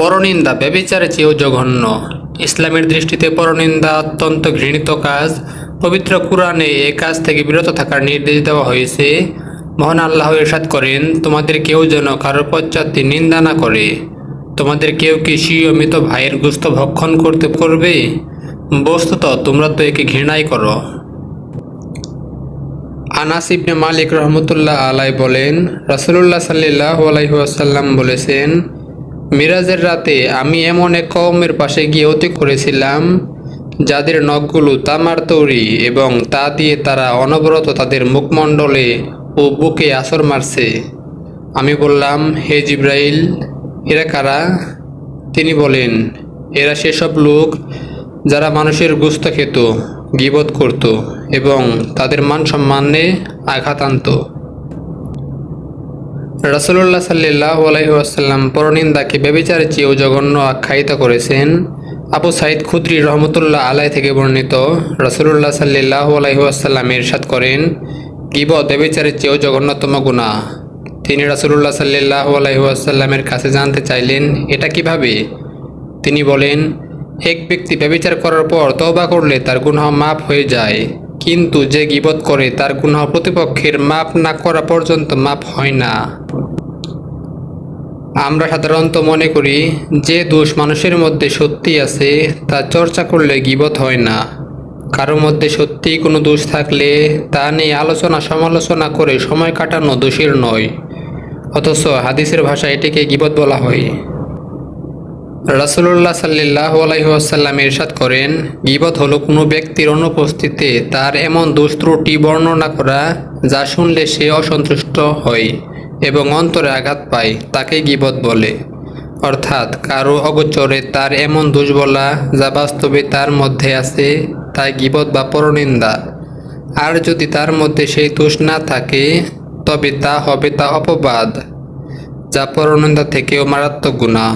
পরনিন্দা ব্যবিচারের চেয়েও জঘন্য। ইসলামের দৃষ্টিতে পরনিন্দা অত্যন্ত ঘৃণিত কাজ। পবিত্র কোরআনে এ কাজ থেকে বিরত থাকার নির্দেশ দেওয়া হয়েছে। মহান আল্লাহ এরশাদ করেন, তোমাদের কেউ যেন কারোর পশ্চাতে নিন্দা না করে। তোমাদের কেউ কি নিয়মিত ভাইয়ের গুস্ত ভক্ষণ করতে করবে? বস্তুত তোমরা তো একে ঘৃণাই করো। আনাস মালিক রহমতুল্লাহ আলাই বলেন, রাসুলুল্লাহ সাল্লাহ আলাইসাল্লাম বলেছেন মিরাজের রাতে আমি এমন এক কওমের পাশে গিয়ে অতি করেছিলাম, যাদের নখগুলো তামার তৈরি এবং তা দিয়ে তারা অনবরত তাদের মুখমণ্ডলে ও বুকে আসর মারছে। আমি বললাম, হে জিব্রাইল, এরা কারা? তিনি বলেন, এরা সেসব লোক যারা মানুষের গুস্ত খেত, গিবত করত এবং তাদের মান সম্মানে আঘাত আনত। রাসুল্লাহ সাল্লাহ আলহিহাসাল্লাম পরনিন্দাকে ব্যবিচারের চেয়েও জঘন্য আখ্যায়িত করেছেন। আবু সাইদ খুদ্রি রহমতুল্লাহ আলাই থেকে বর্ণিত রাসুল্লাহ সাল্লাহ আলহিহাসাল্লাম ইরশাদ করেন, গিবত ব্যবিচারের চেয়েও জঘন্যতম গুণা তিনি রাসুল্লাহ সাল্লাহ আলহিহাসাল্লামের কাছে জানতে চাইলেন, এটা কীভাবে? তিনি বলেন, এক ব্যক্তি ব্যবিচার করার পর তবা করলে তার গুনাহ মাপ হয়ে যায়। কিন্তু যে গিবত করে তার গুনাহ প্রতিপক্ষের মাপ না করা পর্যন্ত মাপ হয় না। আমরা সাধারণত মনে করি, যে দোষ মানুষের মধ্যে সত্যি আছে, তা চর্চা করলে গিবত হয় না। কারও মধ্যে সত্যিই কোনো দোষ থাকলে তা নিয়ে আলোচনা সমালোচনা করে সময় কাটানো দোষের নয়। অথচ হাদিসের ভাষায় এটিকে গিবত বলা হয়। রাসুল্লাহ সাল্লাহ আলাইসাল্লাম ইরশাদ করেন, গিবত হলো কোনো ব্যক্তির অনুপস্থিতিতে তার এমন দোষ ত্রুটি বর্ণনা করা যা শুনলে সে অসন্তুষ্ট হয় এবং অন্তরে আঘাত পায়, তাকে গিবত বলে। অর্থাৎ কারও অগোচরে তার এমন দোষ বলা যা বাস্তবে তার মধ্যে আছে তাই গিবত বা পরনিন্দা। আর যদি তার মধ্যে সেই দোষ না থাকে, তবে তা হবে তা অপবাদ, যা পরনিন্দা থেকেও মারাত্মক গুণা